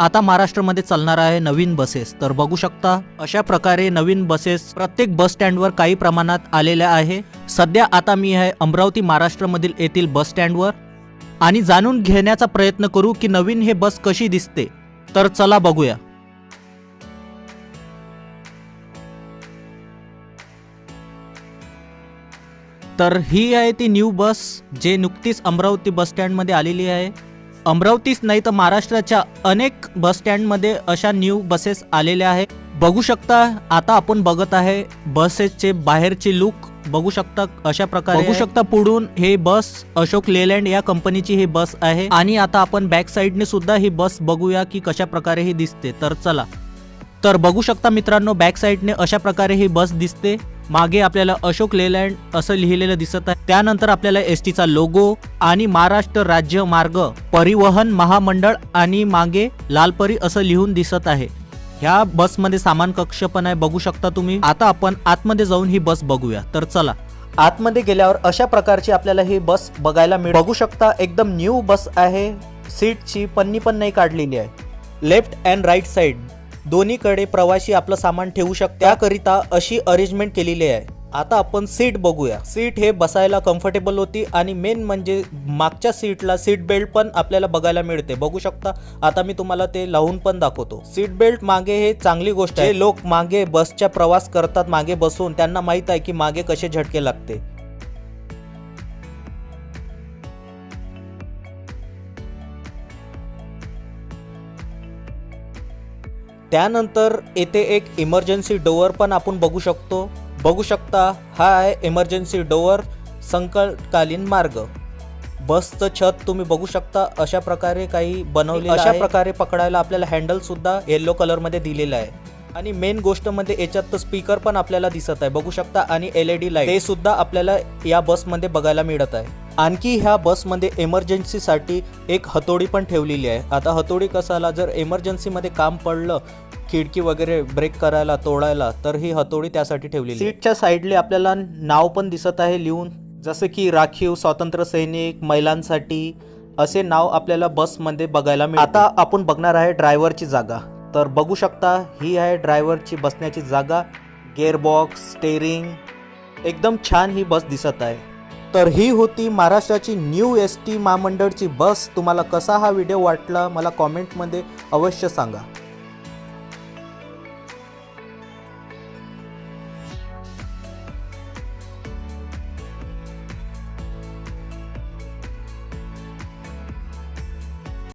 आता महाराष्ट्रामध्ये चालणार आहे नवीन बसेस. तर बघू शकता अशा प्रकारे नवीन बसेस प्रत्येक बस स्टँडवर काही प्रमाणात आलेल्या आहे. सध्या आता मी आहे अमरावती महाराष्ट्रामधील येथील बस स्टँडवर आणि जाणून घेण्याचा प्रयत्न करू की नवीन हे बस कशी दिसते. तर चला बघूया. तर ही आहे ती न्यू बस जे नुकतीच अमरावती बस स्टँडमध्ये आलेली आहे. अमरावतीच नाही तर महाराष्ट्राच्या अनेक बसस्टँडमध्ये अशा न्यू बसेस आलेल्या आहेत. बघू शकता आता आपण बघत आहे बसेसचे बाहेरचे लुक. बघू शकता अशा प्रकारे बघू शकता पुढून हे बस अशोक लेलँड या कंपनीची ही बस आहे. आणि आता आपण बॅक साईडने सुद्धा ही बस बघूया की कशा प्रकारे ही दिसते. तर चला. तर बघू शकता मित्रांनो बॅक साईडने अशा प्रकारे ही बस दिसते. मागे आपल्याला अशोक लेलँड असं लिहिलेलं दिसत आहे. त्यानंतर आपल्याला एस टीचा लोगो आणि महाराष्ट्र राज्य मार्ग परिवहन महामंडळ आणि मागे लालपरी असं लिहून दिसत आहे. ह्या बसमध्ये सामान कक्ष पण आहे बघू शकता तुम्ही. आता आपण आतमध्ये जाऊन ही बस बघूया. तर चला. आतमध्ये गेल्यावर अशा प्रकारची आपल्याला ही बस बघायला मिळ बघू शकता एकदम न्यू बस आहे. सीटची पन्नी पण नाही काढलेली आहे. Left and right side. दोन्हीकडे प्रवासी आपलं सामान ठेवू शकतात. त्याकरिता अशी अरेंजमेंट केलेली आहे. आता आपण सीट बघूया. सीट हे बसायला कम्फर्टेबल होती आणि मेन म्हणजे मागच्या सीटला सीट बेल्ट पण आपल्याला बघायला मिळते. बघू शकता आता मी तुम्हाला ते लावून पण दाखवतो. सीट बेल्ट मागे हे चांगली गोष्ट आहे. लोक मागे बसच्या प्रवास करतात मागे बसून त्यांना माहीत आहे की मागे कसे झटके लागते. त्यानंतर येथे एक इमर्जन्सी डोअर पण आपण बघू शकतो. बघू शकता हा आहे इमर्जन्सी डोअर संकटकालीन मार्ग. बसचं छत तुम्ही बघू शकता अशा प्रकारे काही बनवले अशा प्रकारे पकडायला आपल्याला हँडल सुद्धा येलो कलरमध्ये दिलेलं आहे. आणि मेन गोष्ट म्हणजे याच्यात तर स्पीकर पण आपल्याला दिसत आहे. बघू शकता आणि एल ई डी लाइट ते सुद्धा आपल्याला या बसमध्ये बघायला मिळत आहे. आणखी ह्या बसमध्ये इमर्जन्सीसाठी एक हतोडी पण ठेवलेली आहे. आता हतोडी कसाला जर इमर्जन्सीमध्ये काम पडलं खिडकी वगैरे ब्रेक करायला तोडायला तर ही हतोडी त्यासाठी ठेवलेली सीटच्या साईडले आपल्याला नाव पण दिसत आहे लिहून. जसं की राखीव स्वातंत्र्य सैनिक महिलांसाठी असे नाव आपल्याला बसमध्ये बघायला मिळते. आता आपण बघणार आहे ड्रायव्हरची जागा. तर बघू शकता ही आहे ड्रायव्हरची बसण्याची जागा. गेअरबॉक्स स्टेरिंग एकदम छान ही बस दिसत आहे. तर ही होती महाराष्ट्राची न्यू एस टी महामंडळची बस. तुम्हाला कसा हा व्हिडिओ वाटला मला कॉमेंटमध्ये अवश्य सांगा.